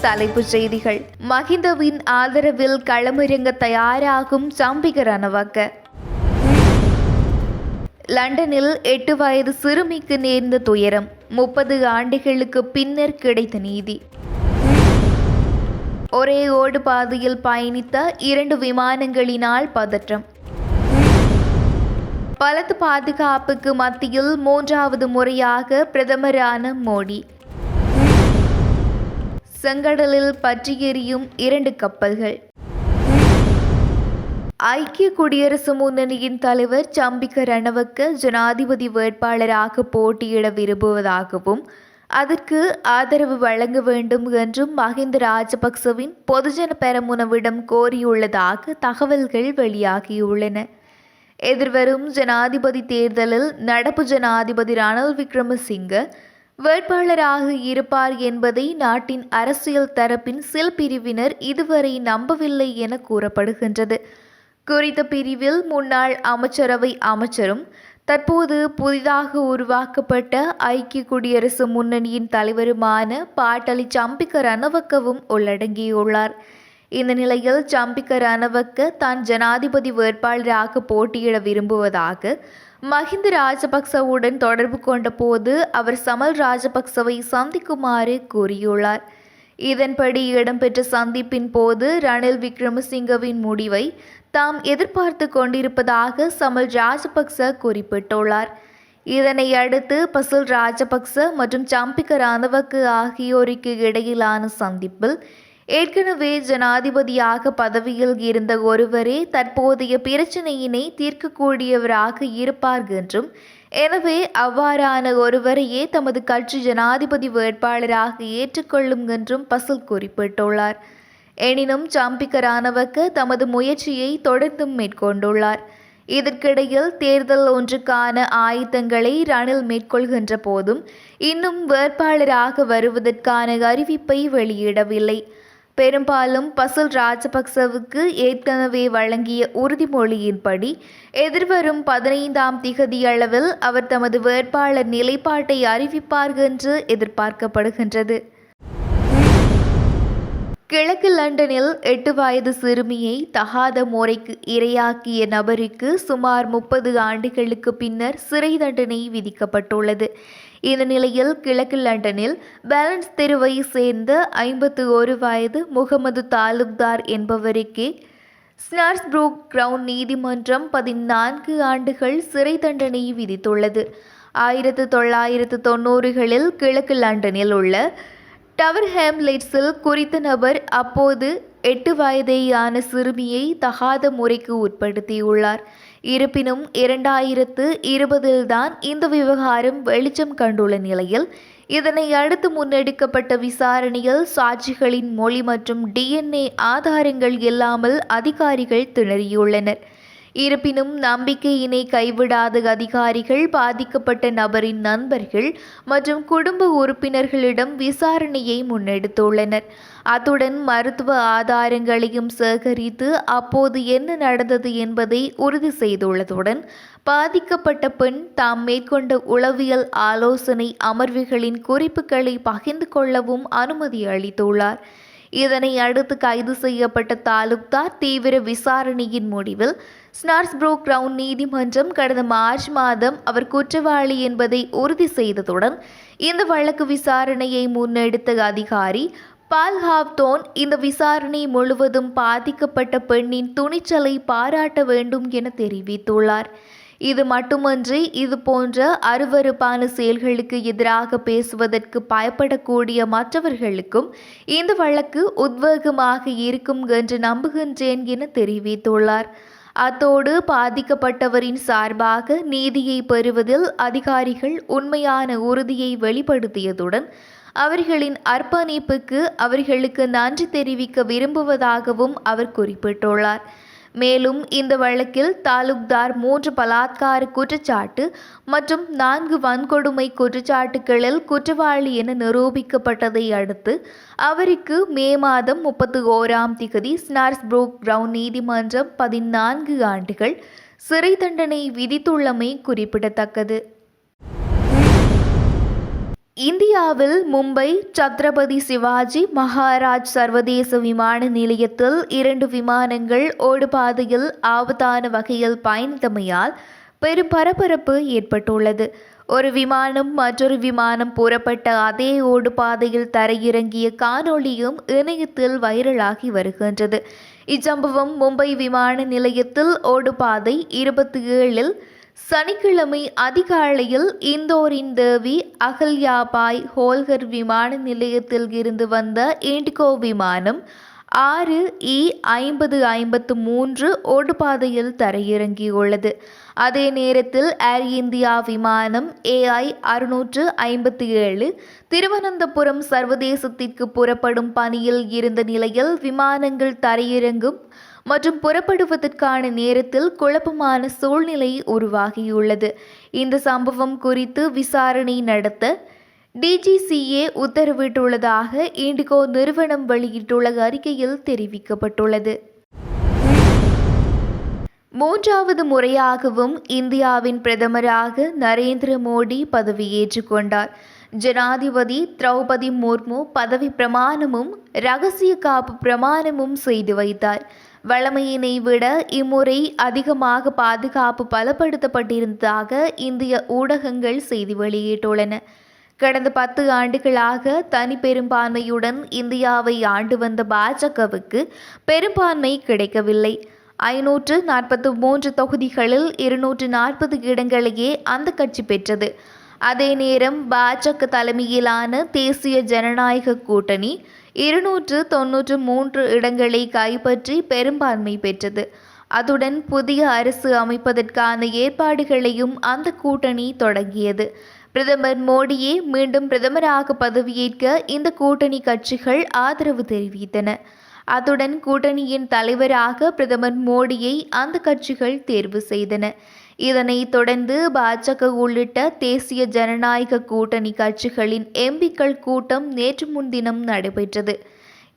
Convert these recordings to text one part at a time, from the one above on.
தலைப்புச் செய்திகள். மஹிந்தவின் ஆதரவில் களமிறங்க தயாராகும் சம்பிக ரணவக்க லண்டனில் எட்டு வயது சிறுமிக்கு நேர்ந்த துயரம். முப்பது ஆண்டுகளுக்கு பின்னர் கிடைத்த நீதி. ஒரே ஓடு பாதையில் பயணித்த இரண்டு விமானங்களினால் பதற்றம். பலத்து பாதுகாப்புக்கு மத்தியில் மூன்றாவது முறையாக பிரதமரான மோடி. செங்கடலில் பற்றி எரியும் இரண்டு கப்பல்கள். ஐக்கிய குடியரசு முன்னணியின் தலைவர் சம்பிக்க ரணவக்க ஜனாதிபதி வேட்பாளராக போட்டியிட விரும்புவதாகவும் அதற்கு ஆதரவு வழங்க வேண்டும் என்றும் மஹிந்த ராஜபக்சவின் பொதுஜன பெரமுனவிடம் கோரியுள்ளதாக தகவல்கள் வெளியாகியுள்ளன. எதிர்வரும் ஜனாதிபதி தேர்தலில் நடப்பு ஜனாதிபதி ரணில் விக்ரமசிங்க வேட்பாளராக இருப்பார் என்பதை நாட்டின் அரசியல் தரப்பின் சில பிரிவினர் இதுவரை நம்பவில்லை என கூறப்படுகின்றது. குறித்த பிரிவில் முன்னாள் அமைச்சரவை அமைச்சரும் தற்போது புதிதாக உருவாக்கப்பட்ட ஐக்கிய குடியரசு முன்னணியின் தலைவருமான பாட்டலி சம்பிக்க ரணவக்கவும் உள்ளடங்கியுள்ளார். இந்த நிலையில் சம்பிக்க ரணவக்க தான் ஜனாதிபதி வேட்பாளராக போட்டியிட விரும்புவதாக மஹிந்த ராஜபக்சவுடன் தொடர்பு கொண்ட போது அவர் சமல் ராஜபக்சவை சந்திக்குமாறு கூறியுள்ளார். இதன்படி இடம்பெற்ற சந்திப்பின் போது ரணில் விக்ரமசிங்கவின் முடிவை தாம் எதிர்பார்த்து கொண்டிருப்பதாக சமல் ராஜபக்ச குறிப்பிட்டுள்ளார். இதனை அடுத்து பசுல் ராஜபக்ச மற்றும் சம்பிக்க ராணுவக்கு ஆகியோருக்கு இடையிலான சந்திப்பில் ஏற்கனவே ஜனாதிபதியாக பதவியில் இருந்த ஒருவரே தற்போதைய பிரச்சினையினை தீர்க்கக்கூடியவராக இருப்பார் என்றும் எனவே அவ்வாறான ஒருவரையே தமது கட்சி ஜனாதிபதி வேட்பாளராக ஏற்றுக்கொள்ளும் என்றும் பசுல் குறிப்பிட்டுள்ளார். எனினும் சம்பிக்க ராணவக்க தமது முயற்சியை தொடர்ந்தும் மேற்கொண்டுள்ளார். இதற்கிடையில் தேர்தல் ஒன்றுக்கான ஆயுதங்களை ரணில் மேற்கொள்கின்ற போதும் இன்னும் வேட்பாளராக வருவதற்கான அறிவிப்பை வெளியிடவில்லை. பெரும்பாலும் பசுல் ராஜபக்சவுக்கு ஏற்கனவே வழங்கிய உறுதிமொழியின்படி எதிர்வரும் பதினைந்தாம் திகதியளவில் அவர் தமது வேட்பாளர் நிலைப்பாட்டை அறிவிப்பார் என்று எதிர்பார்க்கப்படுகின்றது. கிழக்கு லண்டனில் எட்டு வயது சிறுமியை தகாத முறைக்கு இரையாக்கிய நபருக்கு சுமார் முப்பது ஆண்டுகளுக்கு பின்னர் சிறை தண்டனை விதிக்கப்பட்டுள்ளது. இந்த நிலையில் கிழக்கு லண்டனில் பேலன்ஸ் தெருவை சேர்ந்த ஐம்பத்து ஒரு வயது முகமது தாலுக்தார் என்பவருக்கே ஸ்னார்ஸ்புரூக் கிரவுன் நீதிமன்றம் பதினான்கு ஆண்டுகள் சிறை தண்டனை விதித்துள்ளது. ஆயிரத்து தொள்ளாயிரத்து தொண்ணூறுகளில் கிழக்கு லண்டனில் உள்ள டவர் ஹேம்லெட்ஸில் குறித்த நபர் அப்போது எட்டு வயதேயான சிறுமியை தகாத முறைக்கு உட்படுத்தியுள்ளார். இருப்பினும் இரண்டாயிரத்து இருபதில்தான் இந்த விவகாரம் வெளிச்சம் கண்டுள்ள நிலையில் இதனை அடுத்து முன்னெடுக்கப்பட்ட விசாரணையில் சாட்சிகளின் மொழி மற்றும் டிஎன்ஏ ஆதாரங்கள் இல்லாமல் அதிகாரிகள் திணறியுள்ளனர். இருப்பினும் நம்பிக்கையினை கைவிடாத அதிகாரிகள் பாதிக்கப்பட்ட நபரின் நண்பர்கள் மற்றும் குடும்ப உறுப்பினர்களிடம் விசாரணையை முன்னெடுத்துள்ளனர். அத்துடன் மருத்துவ ஆதாரங்களையும் சேகரித்து அப்போது என்ன நடந்தது என்பதை உறுதி செய்துள்ளதுடன் பாதிக்கப்பட்ட பெண் தாம் மேற்கொண்ட உளவியல் ஆலோசனை அமர்வுகளின் குறிப்புகளை பகிர்ந்து கொள்ளவும் அனுமதி அளித்துள்ளார். இதனை அடுத்து கைது செய்யப்பட்ட தாலுக்தார் தீவிர விசாரணையின் முடிவில் ஸ்னார்ஸ்ப்ரோ கிரவுன் நீதிமன்றம் கடந்த மார்ச் மாதம் அவர் குற்றவாளி என்பதை உறுதி செய்ததுடன் இந்த வழக்கு விசாரணையை முன்னெடுத்த அதிகாரி பால் ஹாவ்தோன் இந்த விசாரணை முழுவதும் பாதிக்கப்பட்ட பெண்ணின் துணிச்சலை பாராட்ட வேண்டும் என தெரிவித்துள்ளார். இது மட்டுமன்றி இது போன்ற அருவறுப்பான செயல்களுக்கு எதிராக பேசுவதற்கு பயப்படக்கூடிய மற்றவர்களுக்கும் இந்த வழக்கு உத்வேகமாக இருக்கும் என்று நம்புகின்றேன் என தெரிவித்துள்ளார். அத்தோடு பாதிக்கப்பட்டவரின் சார்பாக நீதியை பெறுவதில் அதிகாரிகள் உண்மையான உறுதியை வெளிப்படுத்தியதுடன் அவர்களின் அர்ப்பணிப்புக்கு அவர்களுக்கு நன்றி தெரிவிக்க விரும்புவதாகவும் அவர் குறிப்பிட்டுள்ளார். மேலும் இந்த வழக்கில் தாலுக்தார் மூன்று பலாத்கார குற்றச்சாட்டு மற்றும் நான்கு வன்கொடுமை குற்றச்சாட்டுகளில் குற்றவாளி என நிரூபிக்கப்பட்டதை அடுத்து அவருக்கு மே மாதம் முப்பத்தி ஓராம் திகதி ஸ்னார்ஸ்ப்ரூக் கிரவுண்ட் நீதிமன்றம் பதினான்கு ஆண்டுகள் சிறை தண்டனை விதித்துள்ளமை குறிப்பிடத்தக்கது. இந்தியாவில் மும்பை சத்ரபதி சிவாஜி மகாராஜ் சர்வதேச விமான நிலையத்தில் இரண்டு விமானங்கள் ஓடுபாதையில் ஆபத்தான வகையில் பயணித்தமையால் பெரும் பரபரப்பு ஏற்பட்டுள்ளது. ஒரு விமானம் மற்றொரு விமானம் புறப்பட்ட அதே ஓடுபாதையில் தரையிறங்கிய காணொளியும் இணையத்தில் வைரலாகி வருகின்றது. இச்சம்பவம் மும்பை விமான நிலையத்தில் ஓடுபாதை இருபத்தி ஏழில் சனிக்கிழமை அதிகாலையில் இந்தோரின் தேவி அகல்யாபாய் ஹோல்கர் விமான நிலையத்தில் இருந்து வந்த இண்டிகோ விமானம் ஆறு இ ஐம்பது ஐம்பத்து மூன்று ஓடுபாதையில் தரையிறங்கியுள்ளது. அதே நேரத்தில் ஏர் இந்தியா விமானம் ஏஐ அறுநூற்று ஐம்பத்தி ஏழு திருவனந்தபுரம் சர்வதேசத்திற்கு புறப்படும் பணியில் இருந்த நிலையில் விமானங்கள் தரையிறங்கும் மற்றும் புறப்படுவதற்கான நேரத்தில் குழப்பமான சூழ்நிலை உருவாகியுள்ளது. இந்த சம்பவம் குறித்து விசாரணை நடத்த டிஜிசிஏ உத்தரவிட்டுள்ளதாக இண்டிகோ நிறுவனம் வெளியிட்டுள்ள அறிக்கையில் தெரிவிக்கப்பட்டுள்ளது. மூன்றாவது முறையாகவும் இந்தியாவின் பிரதமராக நரேந்திர மோடி பதவியேற்றுக் கொண்டார். ஜனாதிபதி திரௌபதி முர்மு பதவி பிரமாணமும் ரகசிய காப்பு பிரமாணமும் செய்து வைத்தார். வழமையினை விட இம்முறை அதிகமாக பாதுகாப்பு பலப்படுத்தப்பட்டிருந்ததாக இந்திய ஊடகங்கள் செய்தி வெளியிட்டுள்ளன. கடந்த பத்து ஆண்டுகளாக தனி பெரும்பான்மையுடன் இந்தியாவை ஆண்டு வந்த பாஜகவுக்கு பெரும்பான்மை கிடைக்கவில்லை. ஐநூற்று நாற்பத்து மூன்று தொகுதிகளில் இருநூற்று நாற்பது இடங்களையே அந்த கட்சி பெற்றது. அதே நேரம் பாஜக தலைமையிலான தேசிய ஜனநாயக கூட்டணி இருநூற்று தொன்னூற்று மூன்று இடங்களை கைப்பற்றி பெரும்பான்மை பெற்றது. அதுடன் புதிய அரசு அமைப்பதற்கான ஏற்பாடுகளையும் அந்த கூட்டணி தொடங்கியது. பிரதமர் மோடியே மீண்டும் பிரதமராக பதவியேற்க இந்த கூட்டணி கட்சிகள் ஆதரவு தெரிவித்தன. அத்துடன் கூட்டணியின் தலைவராக பிரதமர் மோடியை அந்த கட்சிகள் தேர்வு செய்தன. இதனைத் தொடர்ந்து பாஜக உள்ளிட்ட தேசிய ஜனநாயக கூட்டணி கட்சிகளின் எம்பிக்கள் கூட்டம் நேற்று முன்தினம் நடைபெற்றது.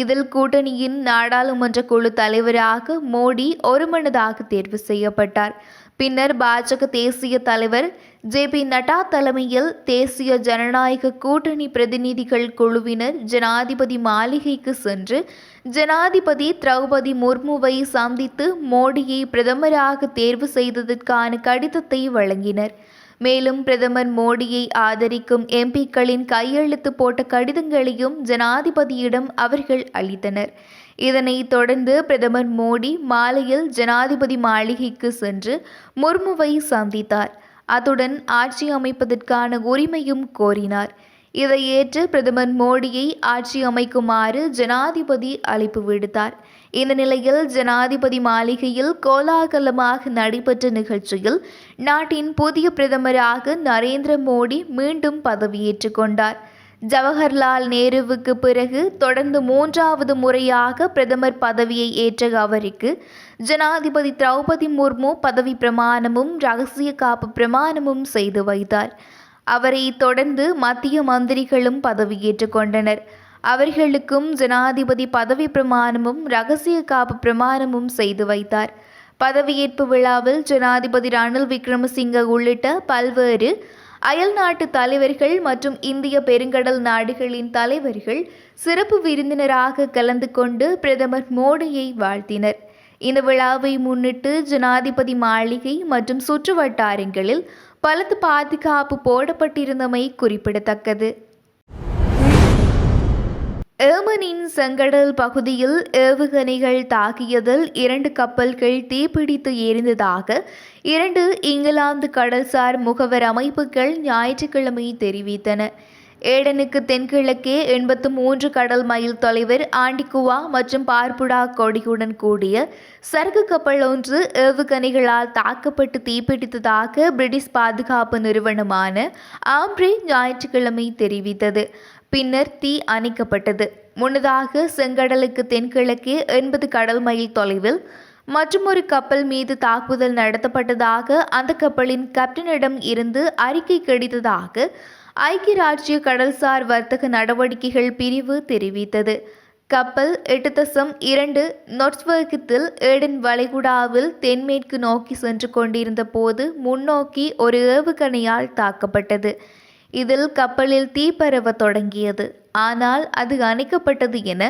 இதில் கூட்டணியின் நாடாளுமன்ற குழு தலைவராக மோடி ஒருமனதாக தேர்வு செய்யப்பட்டார். பின்னர் பாஜக தேசிய தலைவர் ஜே பி நட்டா தலைமையில் தேசிய ஜனநாயக கூட்டணி பிரதிநிதிகள் குழுவினர் ஜனாதிபதி மாளிகைக்கு சென்று ஜனாதிபதி திரௌபதி முர்முவை சந்தித்து மோடியை பிரதமராக தேர்வு செய்ததற்கான கடிதத்தை வழங்கினர். மேலும் பிரதமர் மோடியை ஆதரிக்கும் எம்பிக்களின் கையெழுத்து போட்ட கடிதங்களையும் ஜனாதிபதியிடம் அவர்கள் அளித்தனர். இதனைத் தொடர்ந்து பிரதமர் மோடி மாலையில் ஜனாதிபதி மாளிகைக்கு சென்று முர்முவை சந்தித்தார். அத்துடன் ஆட்சி அமைப்பதற்கான உரிமையும் கோரினார். இதை ஏற்று பிரதமர் மோடியை ஆட்சி அமைக்குமாறு ஜனாதிபதி அழைப்பு விடுத்தார். இந்த நிலையில் ஜனாதிபதி மாளிகையில் கோலாகலமாக நடைபெற்ற நிகழ்ச்சியில் நாட்டின் புதிய பிரதமராக நரேந்திர மோடி மீண்டும் பதவியேற்றுக் கொண்டார். ஜவஹர்லால் நேருவுக்கு பிறகு தொடர்ந்து மூன்றாவது முறையாக பிரதமர் பதவியை ஏற்ற அவருக்கு ஜனாதிபதி திரௌபதி முர்மு பதவி பிரமாணமும் ரகசிய காப்பு பிரமாணமும் செய்து வைத்தார். அவரை தொடர்ந்து மத்திய மந்திரிகளும் பதவியேற்றுக் கொண்டனர். அவர்களுக்கும் ஜனாதிபதி பதவி பிரமாணமும் ரகசிய காப்பு பிரமாணமும் செய்து வைத்தார். பதவியேற்பு விழாவில் ஜனாதிபதி ரணில் விக்ரமசிங்க உள்ளிட்ட பல்வேறு அயல் நாட்டு தலைவர்கள் மற்றும் இந்திய பெருங்கடல் நாடுகளின் தலைவர்கள் சிறப்பு விருந்தினராக கலந்து கொண்டு பிரதமர் மோடியை வாழ்த்தினர். இந்த விழாவை முன்னிட்டு ஜனாதிபதி மாளிகை மற்றும் சுற்று வட்டாரங்களில் பலத்து பாதுகாப்பு போடப்பட்டிருந்தமை குறிப்பிடத்தக்கது. ஏமனின் செங்கடல் பகுதியில் ஏவுகணைகள் தாக்கியதில் இரண்டு கப்பல்கள் தீப்பிடித்து எரிந்ததாக இரண்டு இங்கிலாந்து கடல்சார் முகவர் அமைப்புகள் ஞாயிற்றுக்கிழமை தெரிவித்தன. ஏடனுக்கு தென்கிழக்கே எண்பத்து மூன்று கடல் மைல் தொலைவர் ஆண்டிகுவா மற்றும் பார்புடா கொடியுடன் கூடிய சரக்கு கப்பல் ஒன்று ஏவுகணைகளால் தாக்கப்பட்டு தீப்பிடித்ததாக பிரிட்டிஷ் பாதுகாப்பு நிறுவனமான ஆம்ப்ரி ஞாயிற்றுக்கிழமை தெரிவித்தது. பின்னர் தீ அணைக்கப்பட்டது. முன்னதாக செங்கடலுக்கு தென்கிழக்கே எண்பது கடல் மைல் தொலைவில் மற்றொரு கப்பல் மீது தாக்குதல் நடத்தப்பட்டதாக அந்த கப்பலின் கேப்டனிடம் இருந்து அறிக்கை கிடைத்ததாக ஐக்கிய ராஜ்ய கடல்சார் வர்த்தக நடவடிக்கைகள் பிரிவு தெரிவித்தது. கப்பல் எட்டு தசம் இரண்டு நொட்ஸ்வர்க்கத்தில் ஏடன் வளைகுடாவில் தென்மேற்கு நோக்கி சென்று கொண்டிருந்த போது முன்னோக்கி ஒரு ஏவுகணையால் தாக்கப்பட்டது. இதில் கப்பலில் தீ பரவ தொடங்கியது. ஆனால் அது அணைக்கப்பட்டது என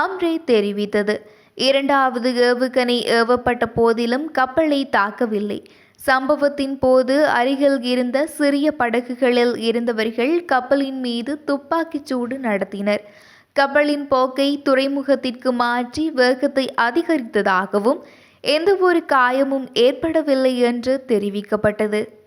ஆம்ரே தெரிவித்தது. இரண்டாவது ஏவுகணை ஏவப்பட்ட போதிலும் கப்பலை தாக்கவில்லை. சம்பவத்தின் போது அருகில் இருந்த சிறிய படகுகளில் இருந்தவர்கள் கப்பலின் மீது துப்பாக்கிச் சூடு நடத்தினர். கப்பலின் போக்கை துறைமுகத்திற்கு மாற்றி வேகத்தை அதிகரித்ததாகவும் எந்தவொரு காயமும் ஏற்படவில்லை என்று தெரிவிக்கப்பட்டது.